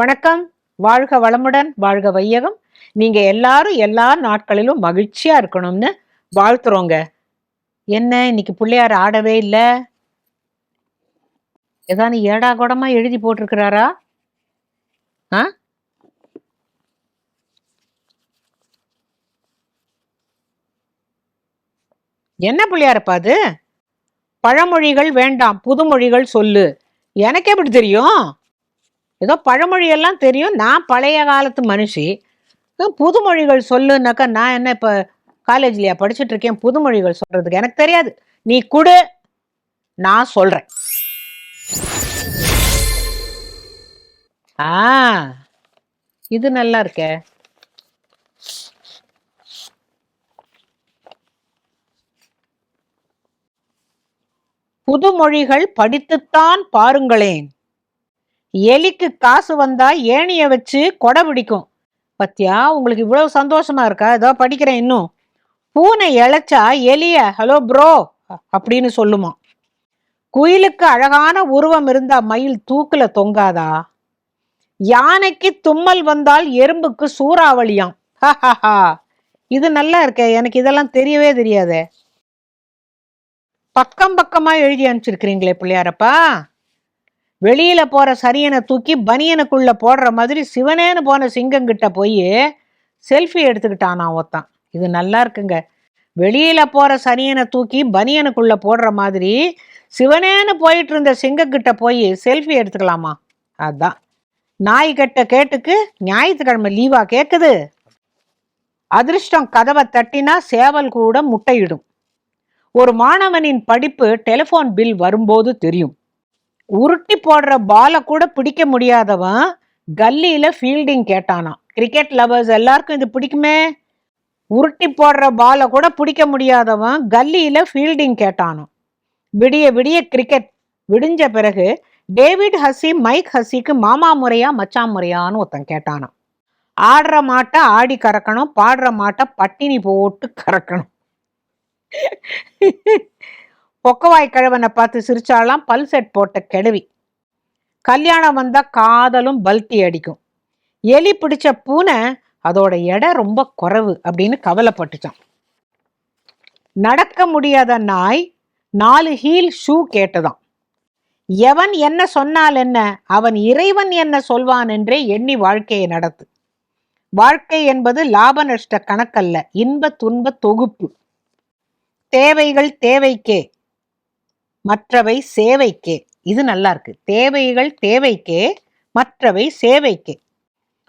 வணக்கம். வாழ்க வளமுடன் வாழ்க வையகம். நீங்க எல்லாரும் எல்லா நாட்களிலும் மகிழ்ச்சியா இருக்கணும்னு வாழ்த்துறோங்க. என்ன இன்னைக்கு பிள்ளையார் ஆடவே இல்லை? ஏதாவது ஏடா கூடமா எழுதி போட்டிருக்கிறாரா? ஆ? என்ன பிள்ளையாரப்பா அது? பழமொழிகள் வேண்டாம் புதுமொழிகள் சொல்லு. எனக்கு எப்படி தெரியும்? ஏதோ பழமொழியெல்லாம் தெரியும். நான் பழைய காலத்து மனுஷி. புதுமொழிகள் சொல்லுனாக்கா நான் என்ன இப்போ காலேஜ்லயா படிச்சுட்டு இருக்கேன் புதுமொழிகள் சொல்றதுக்கு எனக்கு தெரியாது. நீ கொடு நான் சொல்றேன். ஆ இது நல்லா இருக்கே. புதுமொழிகள் படித்துத்தான் பாருங்களேன். எலிக்கு காசு வந்தா ஏணிய வச்சு கொடை பிடிக்கும். பத்தியா உங்களுக்கு இவ்வளவு சந்தோஷமா இருக்கா? ஏதோ படிக்கிறேன் இன்னும். பூனை இழைச்சா எலிய ஹலோ ப்ரோ அப்படின்னு சொல்லுமா. குயிலுக்கு அழகான உருவம் இருந்தா மயில் தூக்குல தொங்காதா? யானைக்கு தும்மல் வந்தால் எறும்புக்கு சூறாவளியாம். ஹஹஹா. இது நல்லா இருக்கே எனக்கு இதெல்லாம் தெரியவே தெரியாதே. பக்கம் பக்கமா எழுதி அனுப்பிச்சிருக்கிறீங்களே பிள்ளையாரப்பா. வெளியில போற சரியனை தூக்கி பனியனுக்குள்ள போடுற மாதிரி சிவனேன்னு போன சிங்கங்கிட்ட போய் செல்ஃபி எடுத்துக்கிட்டானா ஒருத்தான். இது நல்லா இருக்குங்க. வெளியில போற சரியனை தூக்கி பனியனுக்குள்ள போடுற மாதிரி சிவனேன்னு போயிட்டு இருந்த சிங்கங்கிட்ட போய் செல்ஃபி எடுத்துக்கலாமா? அதான். நாய் கட்ட கேட்டுக்கு ஞாயிற்றுக்கிழமை லீவா கேட்குது அதிர்ஷ்டம் கதவை தட்டினா சேவல் கூட முட்டையிடும். ஒரு மாணவனின் படிப்பு டெலிஃபோன் பில் வரும்போது தெரியும். உருட்டி போடுற பாலை கூட பிடிக்க முடியாதவன் கல்லியில ஃபீல்டிங் கேட்டானாம். கிரிக்கெட் லவர்ஸ் எல்லாருக்கும் இது பிடிக்குமே? உருட்டி போடுற பாலை கூட பிடிக்க முடியாதவன் கல்லியில ஃபீல்டிங் கேட்டானான் விடிய விடிய கிரிக்கெட் விடிஞ்ச பிறகு டேவிட் ஹசி மைக் ஹசிக்கு மாமா முறையா மச்சான் முறையான்னு ஒருத்தன் கேட்டானான் ஆடுற மாட்டை ஆடி கறக்கணும் பாடுற மாட்டை பட்டினி போட்டு கறக்கணும். பொக்கவாய் கிழவனை பார்த்து சிரிச்சாலாம் பல் செட் போட்ட கெடுவி. கல்யாணம் வந்தால் காதலும் பல்தி அடிக்கும். எலி பிடிச்ச பூனை அதோட எடை ரொம்ப குறைவு அப்படின்னு கவலைப்பட்டுச்சான் நடக்க முடியாத நாய் நாலு ஹீல் ஷூ கேட்டதாம். எவன் என்ன சொன்னால் என்ன? அவன் இறைவன் என்ன சொல்வான் என்றே எண்ணி வாழ்க்கையை நடத்து. வாழ்க்கை என்பது லாப நஷ்ட கணக்கல்ல இன்ப துன்ப தொகுப்பு. தேவைகள் தேவைக்கே. மற்றவை சேவைக்கே. இது நல்லா இருக்கு தேவைகள் தேவைக்கே மற்றவை சேவைக்கே.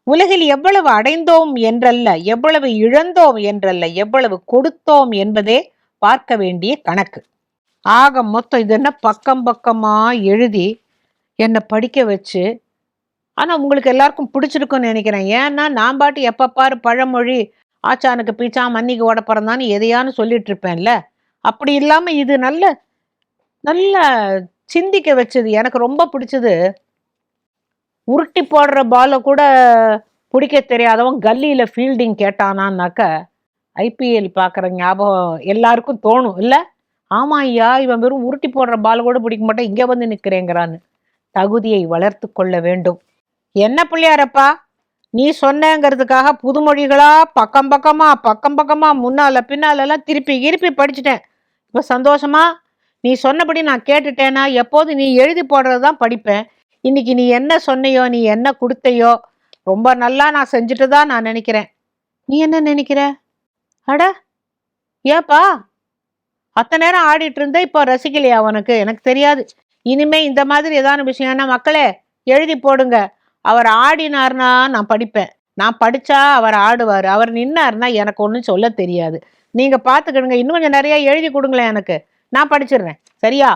உலகில் எவ்வளவு அடைந்தோம் என்றல்ல எவ்வளவு இழந்தோம் என்றல்ல எவ்வளவு கொடுத்தோம் என்பதே பார்க்க வேண்டிய கணக்கு. ஆக மொத்தம் இது என்ன பக்கம் பக்கமாக எழுதி என்னை படிக்க வச்சு ஆனால் உங்களுக்கு எல்லாருக்கும் பிடிச்சிருக்குன்னு நினைக்கிறேன். ஏன்னா நான் பாட்டு எப்போ பாரு பழமொழி ஆச்சானுக்கு பீச்சா மன்னிக்கு ஓட பிறந்தான்னு எதையான்னு சொல்லிட்டு இருப்பேன்ல. அப்படி இல்லாமல் இது நல்ல நல்லா சிந்திக்க வச்சது எனக்கு ரொம்ப பிடிச்சது. உருட்டி போடுற பாலை கூட பிடிக்க தெரியாதவன் கல்லியில் ஃபீல்டிங் கேட்டானான்னாக்க ஐபிஎல் பார்க்குற ஞாபகம் எல்லாருக்கும் தோணும். இல்லை? ஆமாம் ஐயா இவன் வெறும் உருட்டி போடுற பால் கூட பிடிக்க மாட்டேன் இங்கே வந்து நிற்கிறேங்கிறான்னு தகுதியை வளர்த்து கொள்ள வேண்டும். என்ன பிள்ளையாரப்பா? நீ சொன்னேங்கிறதுக்காக புதுமொழிகளா பக்கம் பக்கமாக பக்கம் பக்கமாக முன்னால பின்னாலெல்லாம் திருப்பி திருப்பி படிச்சுட்டேன். இப்போ சந்தோஷமா? நீ சொன்னபடி நான் கேட்டுட்டேனா? எப்போது நீ எழுதி போடுறது தான் படிப்பேன். இன்னைக்கு நீ என்ன சொன்னையோ நீ என்ன கொடுத்தையோ ரொம்ப நல்லா நான் செஞ்சுட்டு தான் நான் நினைக்கிறேன். நீ என்ன நினைக்கிற? அட ஏப்பா அத்தனை நேரம் ஆடிட்டு இருந்த இப்போ ரசிக்கலையா உனக்கு? எனக்கு தெரியாது. இனிமே இந்த மாதிரி ஏதான விஷயம்னா மக்களே? எழுதி போடுங்க. அவர் ஆடினார்னா நான் படிப்பேன். நான் படிச்சா அவர் ஆடுவார். அவர் நின்னார்னா எனக்கு ஒன்றும் சொல்ல தெரியாது. நீங்க பார்த்துக்கிடுங்க இன்னும் கொஞ்சம் நிறைய எழுதி கொடுங்களேன் எனக்கு. நான் படிச்சிடுறேன். சரியா?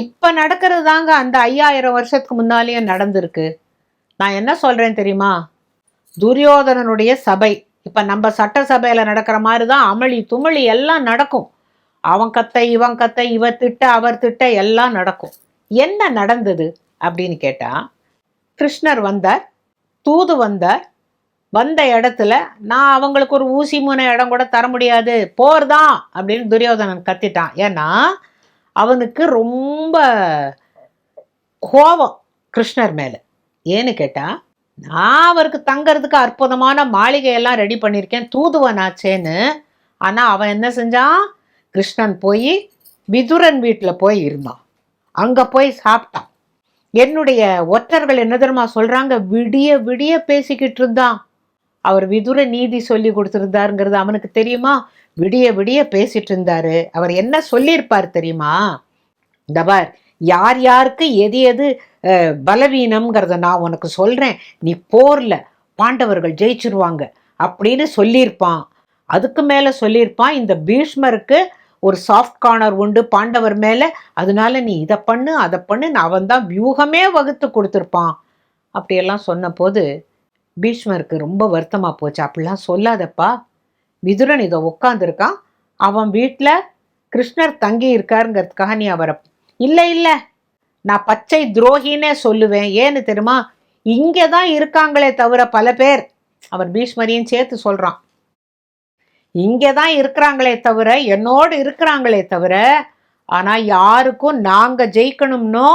இப்ப நடக்கிறது தாங்க அந்த ஐயாயிரம் வருஷத்துக்கு முன்னாலேயே நடந்திருக்கு. நான் என்ன சொல்றேன் தெரியுமா? துரியோதனனுடைய சபை. இப்ப நம்ம சட்டசபையில நடக்கிற மாதிரி தான் அமளி துமளி எல்லாம் நடக்கும். அவன் கத்தை இவன் கத்தை இவ திட்ட அவர் திட்ட எல்லாம் நடக்கும். என்ன நடந்தது அப்படின்னு கேட்டா கிருஷ்ணர் வந்தார் தூது வந்தார். வந்த இடத்துல நான் அவங்களுக்கு ஒரு ஊசி மூணு இடம் கூட தர முடியாது போர் தான் அப்படின்னு துரியோதனன் கத்திட்டான். ஏன்னா அவனுக்கு ரொம்ப கோபம் கிருஷ்ணர் மேலே. ஏன்னு கேட்டால் நான் அவருக்கு தங்கறதுக்கு அற்புதமான மாளிகையெல்லாம் ரெடி பண்ணியிருக்கேன் தூதுவனாச்சேன்னு. ஆனால் அவன் என்ன செஞ்சான்? கிருஷ்ணன் போய் விதுரன் வீட்டில் போய் இருந்தான். அங்கே போய் சாப்பிட்டான். என்னுடைய ஒற்றர்கள் என்ன தெரியுமா சொல்கிறாங்க விடிய விடிய பேசிக்கிட்டு இருந்தான். அவர் விதுர நீதி சொல்லி கொடுத்துருந்தாருங்கிறது அவனுக்கு தெரியுமா? விடிய விடிய பேசிட்டு இருந்தாரு அவர் என்ன சொல்லியிருப்பார் தெரியுமா? இந்த பார் யார் யாருக்கு எது எது பலவீனம்ங்கிறத நான் உனக்கு சொல்றேன். நீ போர்ல பாண்டவர்கள் ஜெயிச்சிருவாங்க அப்படின்னு சொல்லியிருப்பான். அதுக்கு மேல சொல்லியிருப்பான் இந்த பீஷ்மருக்கு ஒரு சாஃப்ட் கார்னர் உண்டு பாண்டவர் மேல. அதனால நீ இதை பண்ணு அதை பண்ணுன்னு அவன் தான் வியூகமே வகுத்து கொடுத்துருப்பான். அப்படியெல்லாம் சொன்னபோது பீஷ்மருக்கு ரொம்ப வருத்தமாக போச்சு. அப்படிலாம் சொல்லாதப்பா மிதுரன் இதை உட்காந்துருக்கான் அவன் வீட்டில் கிருஷ்ணர் தங்கி இருக்காருங்கிறதுக்காக நீ அவரை இல்லை இல்லை. நான் பச்சை துரோகின்னே சொல்லுவேன். ஏன்னு தெரியுமா? இங்கே தான் இருக்காங்களே தவிர பல பேர். அவர் பீஷ்மரியும் சேர்த்து சொல்கிறான் இங்கே தான் இருக்கிறாங்களே தவிர என்னோடு இருக்கிறாங்களே தவிர ஆனால் யாருக்கும் நாங்கள் ஜெயிக்கணும்னோ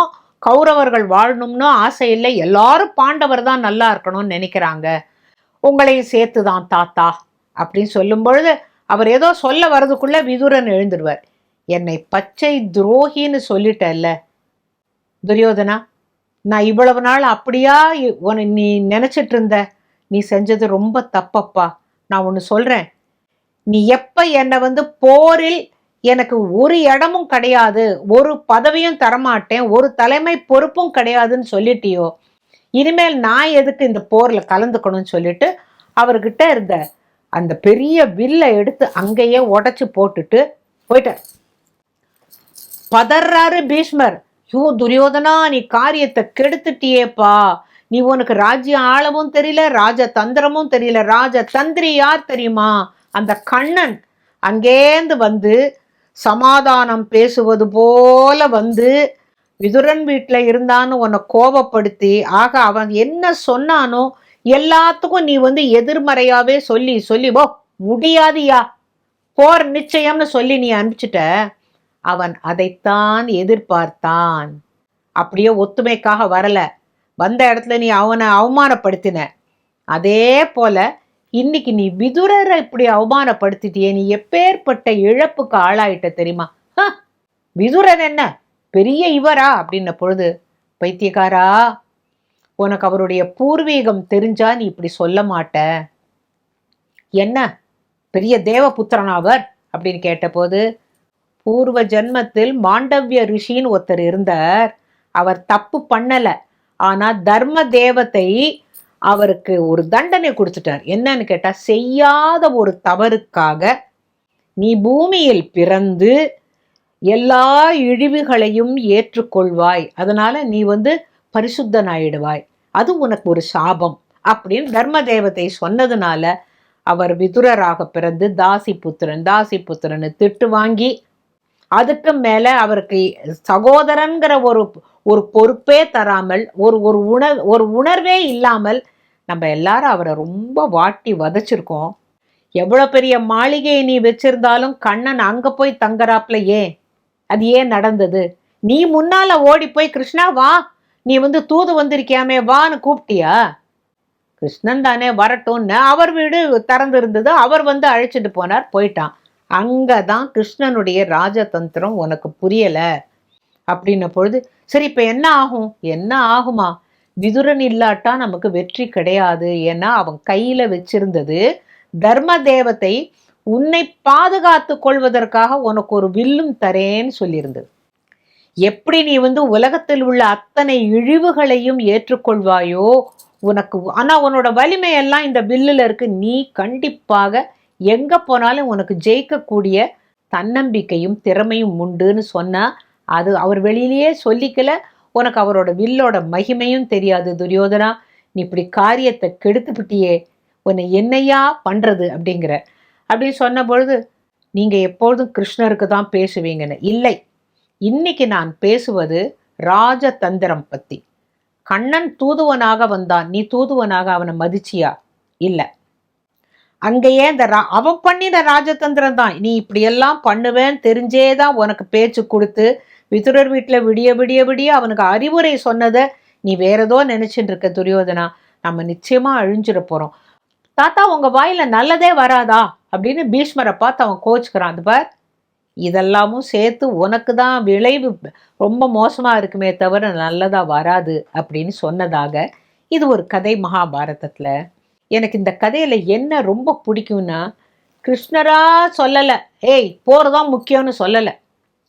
கௌரவர்கள் வாழணும்னோ ஆசை இல்லை. எல்லாரும் பாண்டவர் தான் நல்லா இருக்கணும்னு நினைக்கிறாங்க. உங்களையும் சேர்த்து தான் தாத்தா. அப்படின்னு சொல்லும் பொழுது அவர் ஏதோ சொல்ல வர்றதுக்குள்ள விதுரன் எழுந்துடுவார் என்னை பச்சை துரோகின்னு சொல்லிட்டல்ல துரியோதனா நான் இவ்வளவு நாள் அப்படியா இ- உன்னை நீ நினைச்சிட்டு இருந்த? நீ செஞ்சது ரொம்ப தப்பப்பா. நான் ஒன்று சொல்கிறேன் நீ எப்ப என்னை வந்து போரில் எனக்கு ஒரு இடமும் கிடையாது ஒரு பதவியும் தரமாட்டேன் ஒரு தலைமை பொறுப்பும் கிடையாதுன்னு சொல்லிட்டியோ? இனிமேல் நான் எதுக்கு இந்த போரில் கலந்துக்கணும்னு சொல்லிட்டு அவர்கிட்ட இருந்த அந்த பெரிய வில்லை எடுத்து அங்கேயே உடச்சி போட்டுட்டு போயிட்டார். பதறாரு பீஷ்மர். யூ துரியோதனா நீ காரியத்தை கெடுத்துட்டியேப்பா. நீ உனக்கு ராஜ்ய ஆளவும் தெரியல ராஜ தந்திரமும் தெரியல. ராஜ தந்திரி யார் தெரியுமா? அந்த கண்ணன். அங்கேந்து வந்து சமாதானம் பேசுவது போல வந்து விதுரன் வீட்டில் இருந்தான்னு உன்னை கோபப்படுத்தி ஆக அவன் என்ன சொன்னானோ எல்லாத்துக்கும் நீ வந்து எதிர்மறையாவே சொல்லி சொல்லி போ முடியாதியா? போர் நிச்சயம்னு சொல்லி நீ அனுப்பிச்சிட்ட. அவன் அதைத்தான் எதிர்பார்த்தான். அப்படியே ஒத்துமைக்காக வரல. வந்த இடத்துல நீ அவனை அவமானப்படுத்தின. அதே போல இன்னைக்கு நீ விதுரரை இப்படி அவமானப்படுத்திட்டியே. நீ எப்பேற்பட்ட இழப்புக்கு ஆளாயிட்ட தெரியுமா? ஹ! விதுரர் என்ன? பெரிய இவரா? அப்படின்ன பொழுது பைத்தியக்காரா உனக்கு அவருடைய பூர்வீகம் தெரிஞ்சா நீ இப்படி சொல்ல மாட்ட. என்ன? பெரிய தேவபுத்திரன் அவர் அப்படின்னு கேட்டபோது பூர்வ ஜென்மத்தில் மாண்டவ்ய ரிஷின்னு ஒருத்தர் இருந்தார். அவர் தப்பு பண்ணலை. ஆனால் தர்ம தேவத்தை அவருக்கு ஒரு தண்டனை கொடுத்துட்டார். என்னன்னு கேட்டால் செய்யாத ஒரு தவறுக்காக நீ பூமியில் பிறந்து எல்லா இழிவுகளையும் ஏற்றுக்கொள்வாய். அதனால் நீ வந்து பரிசுத்தனாயிடுவாய். அது உனக்கு ஒரு சாபம். அப்படின்னு தர்ம தேவதை சொன்னதுனால அவர் விதுரராக பிறந்து தாசி புத்திரன் தாசி புத்திரன்னு திட்டு வாங்கி அதுக்கு மேல அவருக்கு சகோதரன்கிற ஒரு ஒரு பொறுப்பே தராமல் ஒரு ஒரு உணர் ஒரு உணர்வே இல்லாமல் நம்ம எல்லாரும் அவரை ரொம்ப வாட்டி வதைச்சிருக்கோம். எவ்வளோ பெரிய மாளிகையை நீ வச்சிருந்தாலும் கண்ணன் அங்கே போய் தங்கறாப்ல ஏன் அது ஏன் நடந்தது? நீ முன்னால ஓடி போய் கிருஷ்ணா வா. நீ வந்து தூது வந்திருக்கியாமே வான்னு கூப்பிட்டியா? கிருஷ்ணன் தானே வரட்டும்னு அவர் வீடு திறந்து இருந்தது அவர் வந்து அழைச்சிட்டு போனார் போயிட்டான். அங்கே தான் கிருஷ்ணனுடைய ராஜதந்திரம் உனக்கு புரியலை அப்படின்ன பொழுது சரி இப்போ என்ன ஆகும்? என்ன ஆகுமா? விதுரன் இல்லாட்டா நமக்கு வெற்றி கிடையாது. ஏன்னா அவன் கையில் வச்சிருந்தது தர்ம தேவத்தை உன்னை பாதுகாத்து கொள்வதற்காக உனக்கு ஒரு வில்லும் தரேன்னு சொல்லியிருந்தது. எப்படி நீ வந்து உலகத்தில் உள்ள அத்தனை இழிவுகளையும் ஏற்றுக்கொள்வாயோ உனக்கு ஆனால் உன்னோட வலிமையெல்லாம் இந்த வில்லில் இருக்கு. நீ கண்டிப்பாக எங்கே போனாலும் உனக்கு ஜெயிக்கக்கூடிய தன்னம்பிக்கையும் திறமையும் உண்டுன்னு சொன்னால் அது அவர் வெளியிலேயே சொல்லிக்கல. உனக்கு அவரோட வில்லோட மகிமையும் தெரியாது. துரியோதனா நீ இப்படி காரியத்தை கெடுத்துப்பிட்டியே உன்னை என்னையா பண்ணுறது அப்படிங்கிற. அப்படின்னு சொன்ன பொழுது நீங்கள் எப்பொழுதும் கிருஷ்ணருக்கு தான் பேசுவீங்கன்னு. இல்லை. இன்னைக்கு நான் பேசுவது ராஜதந்திரம் பற்றி கண்ணன் தூதுவனாக வந்தான். நீ தூதுவனாக அவனை மதிச்சியா? இல்லை. அங்கேயே இந்த ரா- அவன் பண்ணின ராஜதந்திரம் தான். நீ இப்படியெல்லாம் பண்ணுவேன்னு தெரிஞ்சே தான் உனக்கு பேச்சு கொடுத்து விதுரர் வீட்டில் விடிய விடிய விடிய அவனுக்கு அறிவுரை சொன்னதை நீ வேற ஏதோ நினைச்சிட்டு இருக்க துரியோதனா. நம்ம நிச்சயமாக அழிஞ்சிட போகிறோம் தாத்தா உங்கள் வாயில நல்லதே வராதா? அப்படின்னு பீஷ்மரை பார்த்து அவன் கோச்சுக்கிறான். அது பார் இதெல்லாமும் சேர்த்து உனக்கு தான் விளைவு. ரொம்ப மோசமாக இருக்குமே தவிர நல்லதாக வராது அப்படின்னு சொன்னதாக இது ஒரு கதை மகாபாரதத்தில். எனக்கு இந்த கதையில் என்ன ரொம்ப பிடிக்கும்னா கிருஷ்ணரா சொல்லலை. ஏய் போர் தான் முக்கியம்னு சொல்லலை.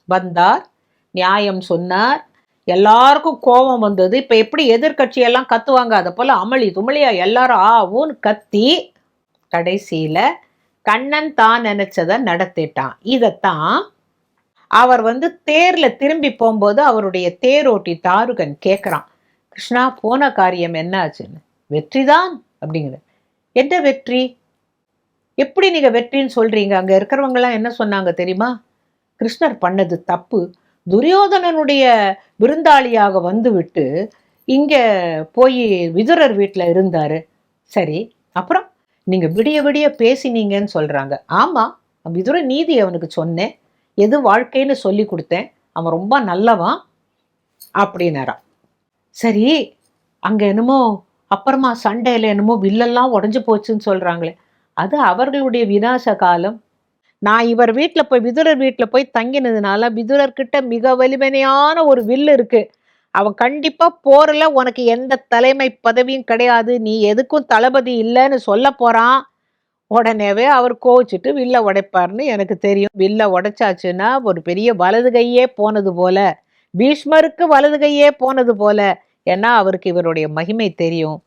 வந்தார் நியாயம் சொன்னார். எல்லாருக்கும் கோபம் வந்தது. இப்போ எப்படி எதிர்க்கட்சியெல்லாம் கத்துவாங்க? அதை போல் அமளி துமளியா எல்லாரும் ஆ ஊன்னு கத்தி கடைசியில் கண்ணன் தான் நினைச்சதை நடத்திட்டான். இதைத்தான் அவர் வந்து தேரில் திரும்பி போகும்போது அவருடைய தேரோட்டி தாருகன் கேட்குறான் கிருஷ்ணா போன காரியம் என்ன ஆச்சுன்னு வெற்றிதான் அப்படிங்கிற என்ன வெற்றி? எப்படி நீங்கள் வெற்றின்னு சொல்றீங்க? அங்கே இருக்கிறவங்கலாம் என்ன சொன்னாங்க தெரியுமா? கிருஷ்ணர் பண்ணது தப்பு. துரியோதனனுடைய விருந்தாளியாக வந்துவிட்டு இங்கே போய் விதுரர் வீட்டில் இருந்தார். சரி அப்புறம்? நீங்கள் விடிய விடிய பேசினீங்கன்னு சொல்கிறாங்க ஆமாம் விதுர நீதி அவனுக்கு சொன்னேன். எது வாழ்க்கைன்னு சொல்லி கொடுத்தேன். அவன் ரொம்ப நல்லவான் அப்படின்னாரான் சரி அங்கே என்னமோ அப்புறமா சண்டையில் என்னமோ வில்லெல்லாம் உடஞ்சு போச்சுன்னு சொல்கிறாங்களே அது அவர்களுடைய விநாச காலம். நான் இவர் வீட்டில் போய் விதுரர் வீட்டில் போய் தங்கினதுனால விதுரர்கிட்ட மிக வலிமையான ஒரு வில்லு இருக்குது அவன் கண்டிப்பா போரில் உனக்கு எந்த தலைமை பதவியும் கிடையாது. நீ எதுக்கும் தளபதி இல்லைன்னு சொல்ல போறான். உடனேவே அவர் கோவிச்சுட்டு வில்ல உடைப்பார்னு எனக்கு தெரியும். வில்ல உடைச்சாச்சுன்னா ஒரு பெரிய வலது கையே போனது போல. பீஷ்மருக்கு வலது கையே போனது போல. ஏன்னா அவருக்கு இவருடைய மகிமை தெரியும்.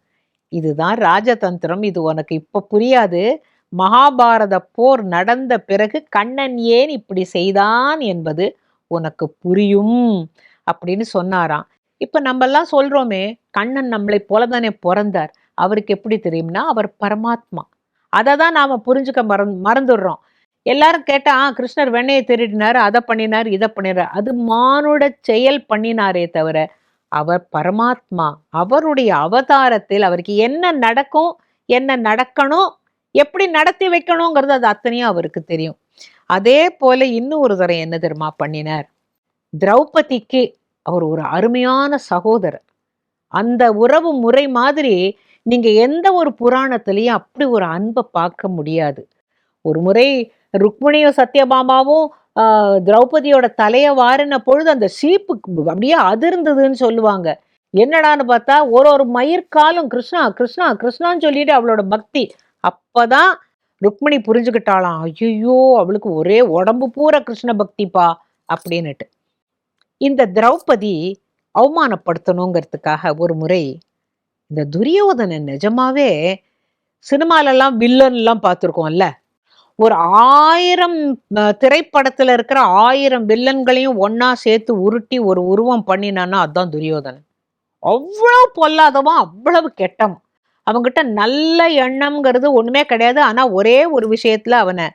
இதுதான் ராஜதந்திரம். இது உனக்கு இப்போ புரியாது. மகாபாரத போர் நடந்த பிறகு கண்ணன் ஏன் இப்படி செய்தான் என்பது உனக்கு புரியும். அப்படின்னு சொன்னாராம். இப்ப நம்ம எல்லாம் சொல்றோமே கண்ணன் நம்மளை போல தானே பிறந்தார். அவருக்கு எப்படி தெரியும்னா அவர் பரமாத்மா. அதை தான் நாம புரிஞ்சுக்க மறந் மறந்துடுறோம். எல்லாரும் கேட்டா "ஆ, கிருஷ்ணர் வெண்ணையை திருடினார் அதை பண்ணினார் இதை பண்ணினார். அது மானுட செயல் பண்ணினாரே தவிர அவர் பரமாத்மா. அவருடைய அவதாரத்தில் அவருக்கு என்ன நடக்கும் என்ன நடக்கணும் எப்படி நடத்தி வைக்கணுங்கிறது அது அத்தனையும் அவருக்கு தெரியும். அதே போல இன்னும் ஒரு தரம் என்ன தெரியுமா பண்ணினார்? திரௌபதிக்கு அவர் ஒரு அருமையான சகோதரர். அந்த உறவு முறை மாதிரி நீங்க எந்த ஒரு புராணத்திலையும் அப்படி ஒரு அன்பை பார்க்க முடியாது. ஒரு முறை ருக்மிணியும் சத்யபாமாவும் திரௌபதியோட தலையை வாரின பொழுது அந்த சீப்பு அப்படியே அதிர்ந்ததுன்னு சொல்லுவாங்க. என்னடான்னு பார்த்தா ஒரு ஒரு மயிர்காலும் கிருஷ்ணா கிருஷ்ணா கிருஷ்ணான்னு சொல்லிட்டு அவளோட பக்தி. அப்பதான் ருக்மிணி புரிஞ்சுக்கிட்டாளாம். ஐயோ அவளுக்கு ஒரே உடம்பு பூரா கிருஷ்ண பக்திப்பா அப்படின்னுட்டு. இந்த திரௌபதி அவமானப்படுத்தணுங்கிறதுக்காக ஒரு முறை இந்த துரியோதனை நிஜமாவே சினிமாலெல்லாம் வில்லன்லாம் பார்த்துருக்கோம்ல. ஒரு ஆயிரம் திரைப்படத்தில் இருக்கிற ஆயிரம் வில்லன்களையும் ஒன்றா சேர்த்து உருட்டி ஒரு உருவம் பண்ணினான்னா அதுதான் துரியோதனன். அவ்வளோ பொல்லாதவன் அவ்வளவு கெட்டவன். அவன்கிட்ட நல்ல எண்ணம்ங்கிறது ஒன்றுமே கிடையாது. ஆனால் ஒரே ஒரு விஷயத்தில் அவனை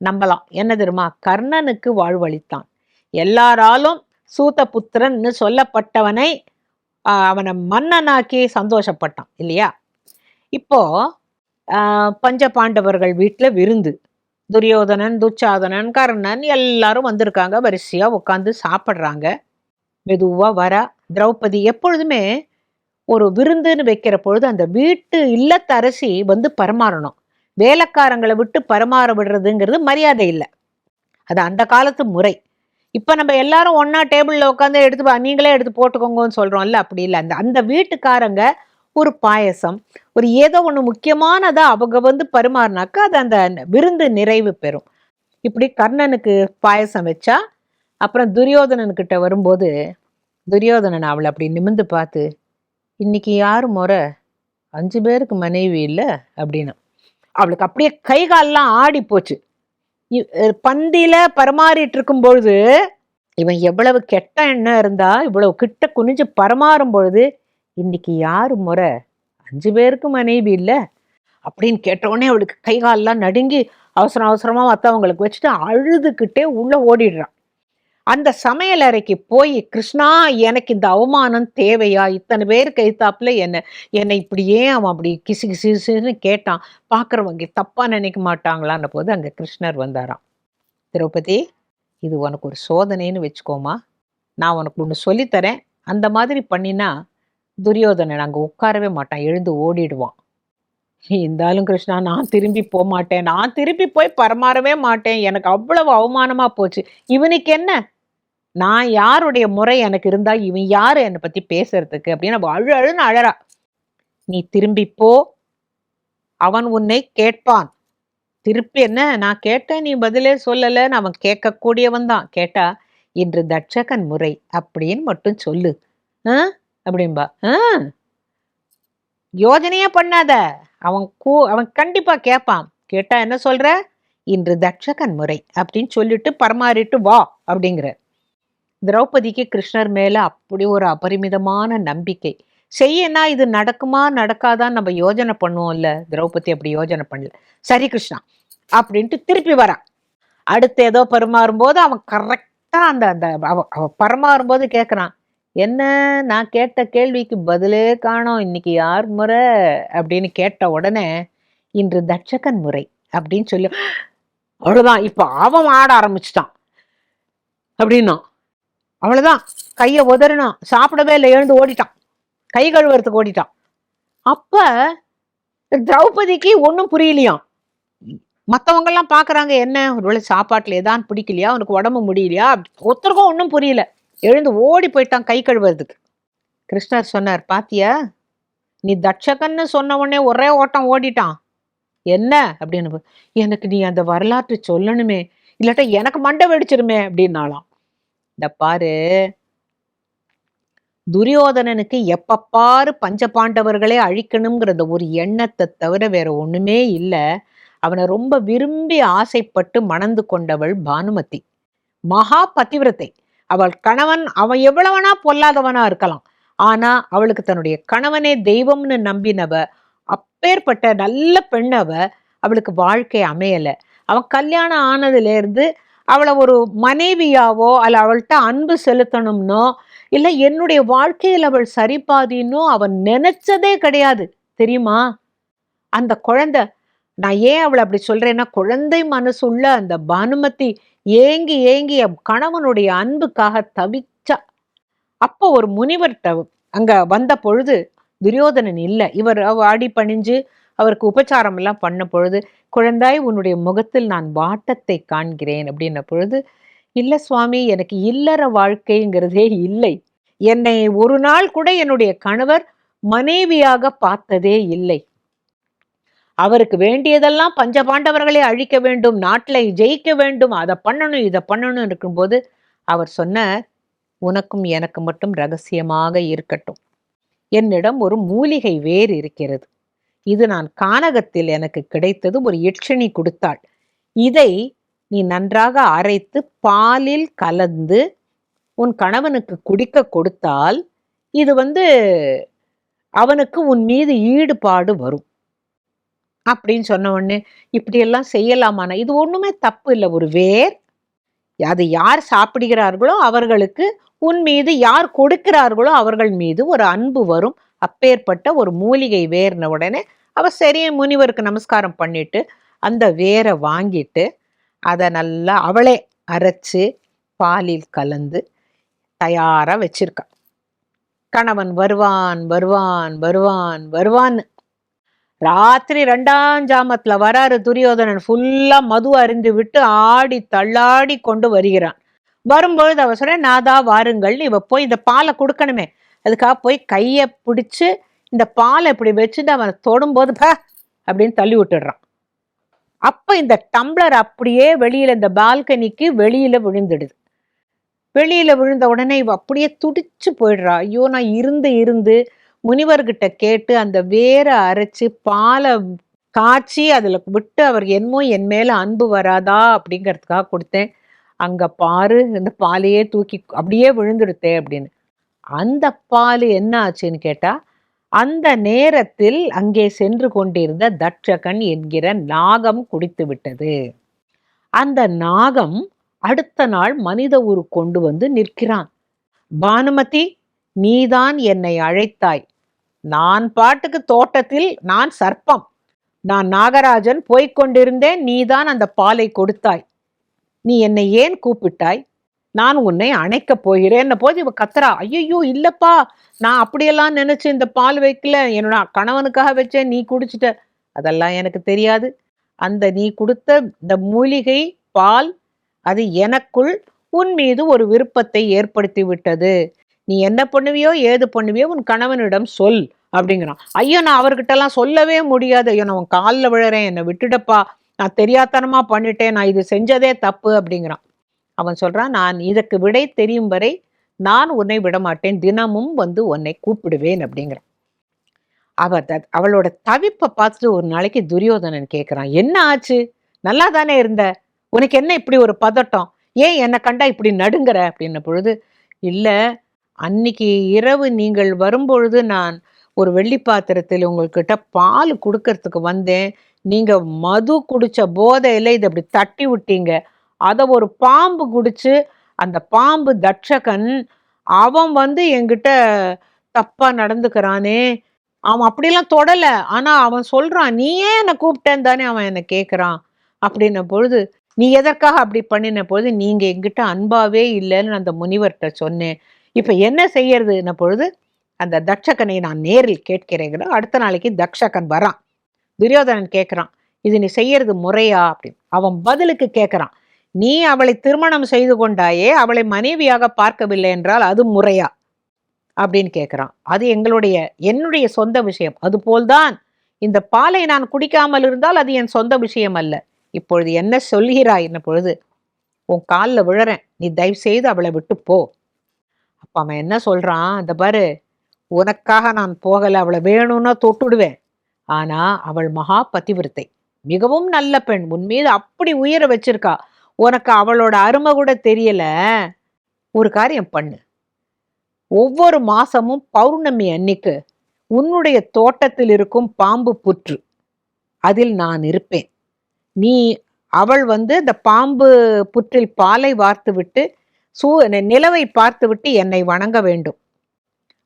நம்பலாம். என்ன தெரியுமா? கர்ணனுக்கு வாழ்வழித்தான் எல்லாராலும் சூதபுத்திரன்னு சொல்லப்பட்டவனை அவனை மன்னனாக்கி சந்தோஷப்பட்டான் இல்லையா? இப்போ பஞ்ச பாண்டவர்கள் வீட்டில் விருந்து. துரியோதனன் துச்சாதனன் கர்ணன் எல்லாரும் வந்திருக்காங்க வரிசையாக உட்காந்து சாப்பிட்றாங்க. மெதுவாக வர. திரௌபதி எப்பொழுதுமே ஒரு விருந்துன்னு வைக்கிற பொழுது அந்த வீட்டு இல்லத்தரசி வந்து பரமாறணும். வேலைக்காரங்களை விட்டு பரமாற விடுறதுங்கிறது மரியாதை இல்லை. அது அந்த காலத்து முறை. இப்போ நம்ம எல்லாரும் ஒன்றா டேபிளில் உட்காந்து எடுத்து நீங்களே எடுத்து போட்டுக்கோங்கன்னு சொல்கிறோம்ல அப்படி இல்லை. அந்த அந்த வீட்டுக்காரங்க ஒரு பாயசம் ஒரு ஏதோ ஒன்று முக்கியமானதாக அவங்க வந்து பரிமாறினாக்கா அது அந்த விருந்து நிறைவு பெறும். இப்படி கர்ணனுக்கு பாயசம் வச்சா அப்புறம் துரியோதனன்கிட்ட வரும்போது துரியோதனன் அவளை அப்படி நிமிந்து பார்த்து இன்னைக்கு யார் முறை? அஞ்சு பேருக்கு மனைவி இல்லை? அப்படின்னா அவளுக்கு அப்படியே கை கால்லாம் ஆடி போச்சு பந்தியில பரமாறிட்டு இருக்கும் பொழுது இவன் எவ்வளவு கெட்ட எண்ணம் இருந்தா இவ்வளவு கிட்ட குனிஞ்சு பரமாறும் பொழுது இன்னைக்கு யாரு முறை? அஞ்சு பேருக்கு மனைவி இல்லை? அப்படின்னு கேட்டவுடனே அவளுக்கு கை கால்லாம் நடுங்கி அவசரம் அவசரமா மற்றவங்களுக்கு வச்சுட்டு அழுதுகிட்டே உள்ள ஓடிடுறான். அந்த சமையல் அறைக்கு போய் கிருஷ்ணா எனக்கு இந்த அவமானம் தேவையா? இத்தனை பேர் கைத்தாப்புல என்ன? என்னை இப்படியே அவன் அப்படி கிசு கிசுன்னு கேட்டான். பார்க்குறவங்க தப்பாக நினைக்க மாட்டாங்களான்ன போது அங்கே கிருஷ்ணர் வந்தாராம். திரௌபதி இது உனக்கு ஒரு சோதனைன்னு வச்சுக்கோமா. நான் உனக்கு ஒன்று சொல்லித்தரேன். அந்த மாதிரி பண்ணினா துரியோதனன் அங்கே உட்காரவே மாட்டான். எழுந்து ஓடிடுவான். இருந்தாலும் கிருஷ்ணா நான் திரும்பி போக மாட்டேன் நான் திரும்பி போய் பரமாறவே மாட்டேன். எனக்கு அவ்வளவு அவமானமா போச்சு. இவனுக்கு என்ன? நான் யாருடைய முறை எனக்கு இருந்தா இவன் யாரு என்னை பத்தி பேசுறதுக்கு? அப்படின்னு அவ அழு அழுன்னு அழறா. நீ திரும்பி போ. அவன் உன்னை கேட்பான். திருப்பி என்ன? நான் கேட்டேன் நீ பதிலே சொல்லலன்னு அவன் கேட்கக்கூடியவன் தான். கேட்டா இன்று தட்சகன் முறை அப்படின்னு மட்டும் சொல்லு. ஆ? அப்படின்பா ஆ? யோஜனையே பண்ணாத. அவன் கூ அவன் கண்டிப்பா கேட்பான். கேட்டா என்ன சொல்ற? இன்று தட்சகன் முறை அப்படின்னு சொல்லிட்டு பரமாறிட்டு வா அப்படிங்கிற. திரௌபதிக்கு கிருஷ்ணர் மேல அப்படி ஒரு அபரிமிதமான நம்பிக்கை. செய்யனா இது நடக்குமா நடக்காதான்னு நம்ம யோஜனை பண்ணுவோம்ல திரௌபதி அப்படி யோஜனை பண்ணல. சரி கிருஷ்ணா அப்படின்ட்டு திருப்பி வரான். அடுத்து ஏதோ பரிமாறும்போது அவன் கரெக்டா அந்த அந்த அவ அவ பரிமாறும்போது கேட்குறான் என்ன? நான் கேட்ட கேள்விக்கு பதிலே காணோம் இன்னைக்கு யார் முறை? அப்படின்னு கேட்ட உடனே இன்று தட்சகன் முறை அப்படின்னு சொல்லி அவ்வளவுதான் இப்ப அவன் ஆட ஆரம்பிச்சிட்டான் அப்படின்னா அவ்வளவுதான். கையை உதறினான். சாப்பிடவே இல்லை எழுந்து ஓடிட்டான். கை கழுவுறதுக்கு ஓடிட்டான். அப்ப திரௌபதிக்கு ஒன்றும் புரியலையாம் மற்றவங்கெல்லாம் பார்க்குறாங்க என்ன? ஒருவேளை சாப்பாட்டில் ஏதான் பிடிக்கலையா? அவனுக்கு உடம்பு முடியலையா? ஒருத்தருக்கும் ஒன்றும் புரியல. எழுந்து ஓடி போயிட்டான் கை கழுவுறதுக்கு. கிருஷ்ணர் சொன்னார் பாத்தியா நீ தட்சகன்னு சொன்ன உடனே ஒரே ஓட்டம் ஓடிட்டான். என்ன? அப்படின்னு எனக்கு நீ அந்த வரலாற்று சொல்லணுமே. இல்லாட்டா எனக்கு மண்டை வெடிச்சிருமே அப்படின்னாலாம் இந்த பாரு. துரியோதனனுக்கு எப்ப பாரு பஞ்ச பாண்டவர்களே அழிக்கணுங்கிறத ஒரு எண்ணத்தை தவிர வேற ஒண்ணுமே இல்ல. அவனை ரொம்ப விரும்பி ஆசைப்பட்டு மணந்து கொண்டவள் பானுமதி. மகா பதிவிரத்தை அவள் கணவன் அவன் எவ்வளவனா பொல்லாதவனா இருக்கலாம். ஆனா அவளுக்கு தன்னுடைய கணவனே தெய்வம்னு நம்பினவ அப்பேற்பட்ட நல்ல பெண்ணவ அவளுக்கு வாழ்க்கை அமையல. அவன் கல்யாணம் ஆனதுல இருந்து அவளை ஒரு மனைவியாவோ அல்ல அவள்கிட்ட அன்பு செலுத்தணும்னோ இல்லை என்னுடைய வாழ்க்கையில் அவள் சரிபாதின்னோ அவன் நினைச்சதே கிடையாது. தெரியுமா? அந்த குழந்தை நான் ஏன் அவளை அப்படி சொல்கிறேன்னா குழந்தை மனசுள்ள அந்த பானுமதி ஏங்கி ஏங்கி என் கணவனுடைய அன்புக்காக தவிச்சா. அப்போ ஒரு முனிவர்கிட்ட அங்கே வந்த பொழுது துரியோதனன் இல்லை. இவர் அவ ஆடி பணிஞ்சு அவருக்கு உபச்சாரம் எல்லாம் பண்ண பொழுது குழந்தாய் உன்னுடைய முகத்தில் நான் வாட்டத்தை காண்கிறேன் அப்படின்ன பொழுது இல்லை சுவாமி எனக்கு இல்லற வாழ்க்கைங்கிறதே இல்லை. என்னை ஒரு நாள் கூட என்னுடைய கணவர் மனைவியாக பார்த்ததே இல்லை. அவருக்கு வேண்டியதெல்லாம் பஞ்சபாண்டவர்களை அழிக்க வேண்டும் நாட்டில் ஜெயிக்க வேண்டும் அதை பண்ணணும் இதை பண்ணணும் இருக்கும்போது அவர் சொன்னார் உனக்கும் எனக்கு மட்டும் ரகசியமாக இருக்கட்டும். என்னிடம் ஒரு மூலிகை வேர் இருக்கிறது. இது நான் கானகத்தில் எனக்கு கிடைத்தது ஒரு யட்சிணி கொடுத்தாள். இதை நீ நன்றாக அரைத்து பாலில் கலந்து உன் கணவனுக்கு குடிக்க கொடுத்தால் இது வந்து அவனுக்கு உன் மீது ஈடுபாடு வரும். அப்படின்னு சொன்ன உடனே இப்படியெல்லாம் செய்யலாமான இது ஒண்ணுமே தப்பு இல்லை. ஒரு வேர் அது யார் சாப்பிடுகிறார்களோ அவர்களுக்கு உன் மீது யார் கொடுக்கிறார்களோ அவர்கள் மீது ஒரு அன்பு வரும். அப்பேற்பட்ட ஒரு மூலிகை வேர்ன உடனே அவ சரி முனிவருக்கு நமஸ்காரம் பண்ணிட்டு அந்த வேரை வாங்கிட்டு அதை நல்லா அவளே அரைச்சு பாலில் கலந்து தயாரா வச்சிருக்கா. கணவன் வருவான் வருவான் வருவான் வருவான் ராத்திரி ரெண்டாம் ஜாமத்தில் வராரு துரியோதனன். ஃபுல்லா மது அறிந்து விட்டு ஆடி தள்ளாடி கொண்டு வருகிறான். வரும்பொழுது அவசரம் நாதா வாருங்கள். இவ போய் இந்த பாலை கொடுக்கணுமே. அதுக்காக போய் கையை பிடிச்சி இந்த பாலை இப்படி வச்சுட்டு அவனை தொடும்போது ப அப்படின்னு தள்ளி விட்டுடுறான். அப்போ இந்த டம்ளர் அப்படியே வெளியில் இந்த பால்கனிக்கு வெளியில் விழுந்துடுது. வெளியில் விழுந்த உடனே இவ அப்படியே துடிச்சு போயிடுறா. ஐயோ நான் இருந்து இருந்து முனிவர்கிட்ட கேட்டு அந்த வேரை அரைச்சி பாலை காய்ச்சி அதில் விட்டு அவர் என்னமோ என் மேலே அன்பு வராதா அப்படிங்கிறதுக்காக கொடுத்தேன். அங்கே பாரு இந்த பாலையே தூக்கி அப்படியே விழுந்துடுத்தே அப்படின்னு. அந்த பால் என்ன ஆச்சுன்னு கேட்டா அந்த நேரத்தில் அங்கே சென்று கொண்டிருந்த தட்சகன் என்கிற நாகம் குடித்து விட்டது. அந்த நாகம் அடுத்த நாள் மனித ஊருக்கு கொண்டு வந்து நிற்கிறான். பானுமதி நீதான் என்னை அழைத்தாய். நான் பாட்டுக்கு தோட்டத்தில் நான் சர்ப்பம். நான் நாகராஜன் போய்க் கொண்டிருந்தேன் நீதான் அந்த பாலை கொடுத்தாய். நீ என்னை ஏன் கூப்பிட்டாய்? நான் உன்னை அணைக்கப் போகிறேன். போது? இவ கத்துறா. ஐயோ இல்லப்பா. நான் அப்படியெல்லாம் நினைச்சு இந்த பால் வைக்கல. என்னோட கணவனுக்காக வச்சேன். நீ குடிச்சிட்ட. அதெல்லாம் எனக்கு தெரியாது. அந்த நீ கொடுத்த இந்த மூலிகை பால் அது எனக்குள் உன் மீது ஒரு விருப்பத்தை ஏற்படுத்தி விட்டது நீ என்ன பண்ணுவியோ ஏது பண்ணுவியோ உன் கணவனிடம் சொல் அப்படிங்கிறான். ஐயோ நான் அவர்கிட்டலாம் சொல்லவே முடியாது. ஐயோ நான் உன் காலில் விழறேன். என்னை விட்டுடப்பா நான் தெரியாதனமா பண்ணிட்டேன். நான் இது செஞ்சதே தப்பு அப்படிங்கிறான். அவன் சொல்றான் நான் இதற்கு விடை தெரியும் வரை நான் உன்னை விடமாட்டேன். தினமும் வந்து உன்னை கூப்பிடுவேன் அப்படிங்கிறான். அவ அவளோட தவிப்பை பார்த்துட்டு ஒரு நாளைக்கு துரியோதனன் கேட்குறான் என்ன ஆச்சு? நல்லா தானே இருந்த? உனக்கு என்ன இப்படி ஒரு பதட்டம்? ஏன் என்னை கண்டா இப்படி நடுங்கிற? அப்படின்ன பொழுது இல்லை அன்னைக்கு இரவு நீங்கள் வரும்பொழுது நான் ஒரு வெள்ளி பாத்திரத்தில் உங்கள்கிட்ட பால் கொடுக்கறதுக்கு வந்தேன். நீங்கள் மது குடித்த போதையில் இதை அப்படி தட்டி விட்டீங்க. அதை ஒரு பாம்பு குடிச்சு அந்த பாம்பு தட்சகன் அவன் வந்து என்கிட்ட தப்பா நடந்துக்கிறானே. அவன் அப்படிலாம் தொடலை. ஆனா அவன் சொல்றான் நீ ஏன் என்னை கூப்பிட்டேன் தானே? அவன் என்னை கேட்குறான் அப்படின்ன பொழுது நீ எதற்காக அப்படி பண்ணின பொழுது நீங்க என்கிட்ட அன்பாவே இல்லைன்னு அந்த முனிவர்கிட்ட சொன்னேன். இப்போ என்ன செய்யறதுன்ன பொழுது அந்த தட்சகனை நான் நேரில் கேட்கிறேங்கிற அடுத்த நாளைக்கு தக்ஷகன் வரான். துரியோதனன் கேட்குறான் இது நீ செய்யறது முறையா? அப்படின்னு. அவன் பதிலுக்கு கேட்குறான் நீ அவளை திருமணம் செய்து கொண்டாயே அவளை மனைவியாக பார்க்கவில்லை என்றால் அது முறையா? அப்படின்னு கேட்குறான் அது எங்களுடைய என்னுடைய சொந்த விஷயம். அதுபோல்தான் இந்த பாலை நான் குடிக்காமல் இருந்தால் அது என் சொந்த விஷயம் அல்ல. இப்பொழுது என்ன சொல்கிறாய் என்ன பொழுது உன் காலில் விழறேன். நீ தயவு செய்து அவளை விட்டு போ. அப்போ அவன் என்ன சொல்கிறான் இந்த பாரு உனக்காக நான் போகலை அவளை வேணும்னா தொட்டுடுவேன். ஆனால் அவள் மகா பதிவிரத்தை. மிகவும் நல்ல பெண். உன் மீது அப்படி உயிரை வச்சிருக்கா. உனக்கு அவளோட அருமை கூட தெரியல. ஒரு காரியம் பண்ணு. ஒவ்வொரு மாசமும் பௌர்ணமி அன்னைக்கு உன்னுடைய தோட்டத்தில் இருக்கும் பாம்பு புற்று. அதில் நான் இருப்பேன். நீ அவள் வந்து இந்த பாம்பு புற்றில் பாலை வார்த்து விட்டு சூ நிலவை பார்த்துவிட்டு என்னை வணங்க வேண்டும்.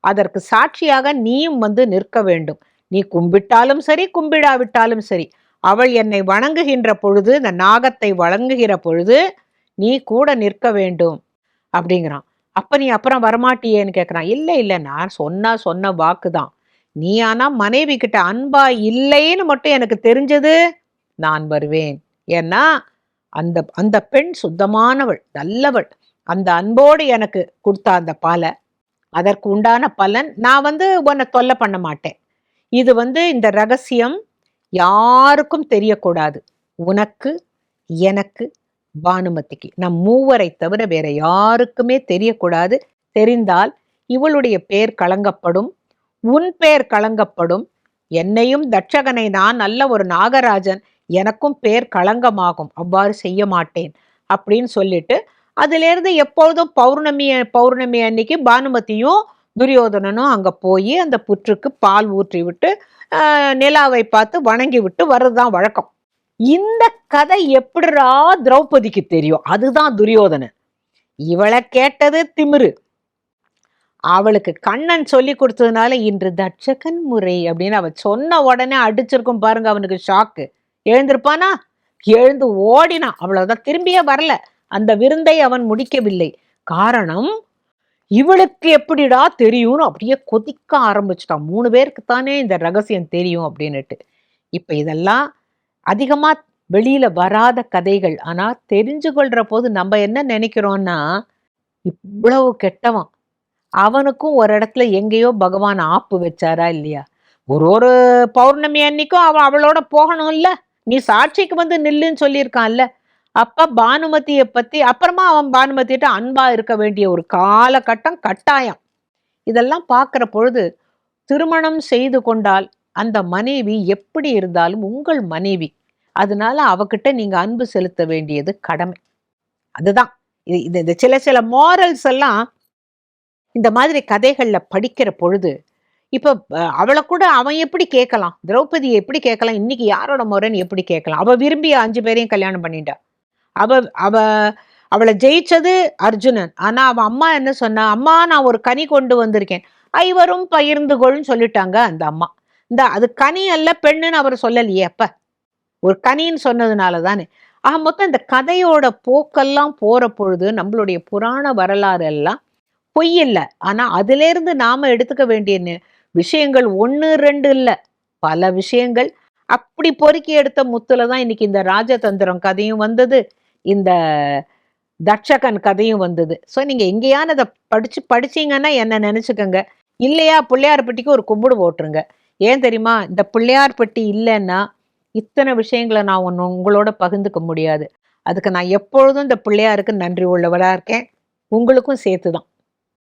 அதற்கு சாட்சியாக நீயும் வந்து நிற்க வேண்டும். நீ கும்பிட்டாலும் சரி கும்பிடாவிட்டாலும் சரி. அவள் என்னை வணங்குகின்ற பொழுது இந்த நாகத்தை வழங்குகிற பொழுது நீ கூட நிற்க வேண்டும் அப்படிங்கிறான். அப்ப நீ அப்புறம் வரமாட்டியேன்னு கேட்குறான் இல்லை இல்லை நான் சொன்னால் சொன்ன வாக்கு தான் நீ ஆனா மனைவி கிட்ட அன்பா இல்லைன்னு மட்டும் எனக்கு தெரிஞ்சது நான் வருவேன். ஏன்னா அந்த அந்த பெண் சுத்தமானவள் நல்லவள். அந்த அன்போடு எனக்கு கொடுத்த அந்த பாலை அதற்கு உண்டான பலன் நான் வந்து உன்னை தொல்லை பண்ண மாட்டேன். இது வந்து இந்த ரகசியம் யாருக்கும் தெரியக்கூடாது. உனக்கு எனக்கு பானுமதிக்கு. நம் மூவரை தவிர வேற யாருக்குமே தெரியக்கூடாது. தெரிந்தால் இவளுடைய பேர் கலங்கப்படும் உன் பேர் கலங்கப்படும். என்னையும் தட்சகனை நான் நல்ல ஒரு நாகராஜன் எனக்கும் பேர் களங்கமாகும் அவ்வாறு செய்ய மாட்டேன். அப்படின்னு சொல்லிட்டு அதிலிருந்து எப்பொழுதும் பௌர்ணமி பௌர்ணமி அன்னைக்கு பானுமதியும் துரியோதனனும் அங்க போய் அந்த புற்றுக்கு பால் ஊற்றி விட்டு நிலாவை பார்த்து வணங்கி விட்டு வர்றதுதான் வழக்கம். இந்த கதை எப்படிரா திரௌபதிக்கு தெரியும்? அதுதான் துரியோதனன். இவளை கேட்டது திமிரு. அவளுக்கு கண்ணன் சொல்லி கொடுத்ததுனால இன்று தட்சகன் முறை அப்படின்னு அவ சொன்ன உடனே அடிச்சிருக்கும் பாருங்க அவனுக்கு ஷாக்கு எழுந்திருப்பானா? எழுந்து ஓடினான். அவ்வளவுதான். திரும்பியே வரல. அந்த விருந்தை அவன் முடிக்கவில்லை. காரணம் இவளுக்கு எப்படிடா தெரியும்னு அப்படியே கொதிக்க ஆரம்பிச்சிட்டான் மூணு பேருக்கு தானே இந்த ரகசியம் தெரியும் அப்படின்னுட்டு. இப்போ இதெல்லாம் அதிகமாக வெளியில் வராத கதைகள். ஆனால் தெரிஞ்சு கொள்கிற போது நம்ம என்ன நினைக்கிறோம்னா இவ்வளவு கெட்டவன். அவனுக்கும் ஒரு இடத்துல எங்கேயோ பகவான் ஆப்பு வச்சாரா இல்லையா? ஒரு ஒரு பௌர்ணமி அன்னைக்கும் அவன் அவளோட போகணும்ல. நீ சாட்சிக்கு வந்து நில்லுன்னு சொல்லியிருக்கான்ல. அப்ப பானுமதியை பத்தி அப்புறமா அவன் பானுமதியிட்ட அன்பா இருக்க வேண்டிய ஒரு காலகட்டம் கட்டாயம். இதெல்லாம் பார்க்கிற பொழுது திருமணம் செய்து கொண்டால் அந்த மனைவி எப்படி இருந்தாலும் உங்கள் மனைவி. அதனால அவகிட்ட நீங்க அன்பு செலுத்த வேண்டியது கடமை. அதுதான். இது இந்த சில சில மாரல்ஸ் எல்லாம் இந்த மாதிரி கதைகள்ல படிக்கிற பொழுது இப்போ அவளை கூட அவன் எப்படி கேட்கலாம்? திரௌபதியை எப்படி கேட்கலாம்? இன்னைக்கு யாரோட முறைன்னு எப்படி கேட்கலாம்? அவள் விரும்பிய அஞ்சு பேரையும் கல்யாணம் பண்ணிட்டா. அவ அவ அவளை ஜெயிச்சது அர்ஜுனன். ஆனா அவன் அம்மா என்ன சொன்னா அம்மா நான் ஒரு கனி கொண்டு வந்திருக்கேன். ஐவரும் பகிர்ந்து கொள்னு சொல்லிட்டாங்க அந்த அம்மா. இந்த அது கனி அல்ல பெண்ணுன்னு அவர் சொல்லலையே அப்ப. ஒரு கனின்னு சொன்னதுனால தானே. ஆக மொத்தம் இந்த கதையோட போக்கெல்லாம் போற பொழுது நம்மளுடைய புராண வரலாறு எல்லாம் பொய் இல்லை ஆனா அதிலிருந்து நாம எடுத்துக்க வேண்டிய விஷயங்கள் ஒன்று ரெண்டு இல்லை. பல விஷயங்கள் அப்படி பொறுக்கி எடுத்த முத்துல தான் இன்னைக்கு இந்த ராஜதந்திரம் கதையும் வந்தது. இந்த தட்சகன் கதையும் வந்தது. ஸோ நீங்கள் எங்கேயானு அதை படிச்சு படிச்சீங்கன்னா என்ன நினச்சிக்கோங்க. இல்லையா பிள்ளையார்பட்டிக்கு ஒரு கும்பிடு போட்டுருங்க. ஏன் தெரியுமா இந்த பிள்ளையார்பட்டி இல்லைன்னா இத்தனை விஷயங்களை நான் ஒன்று உங்களோட பகிர்ந்துக்க முடியாது. அதுக்கு நான் எப்பொழுதும் இந்த பிள்ளையாருக்கு நன்றி உள்ளவராக இருக்கேன். உங்களுக்கும் சேர்த்து தான்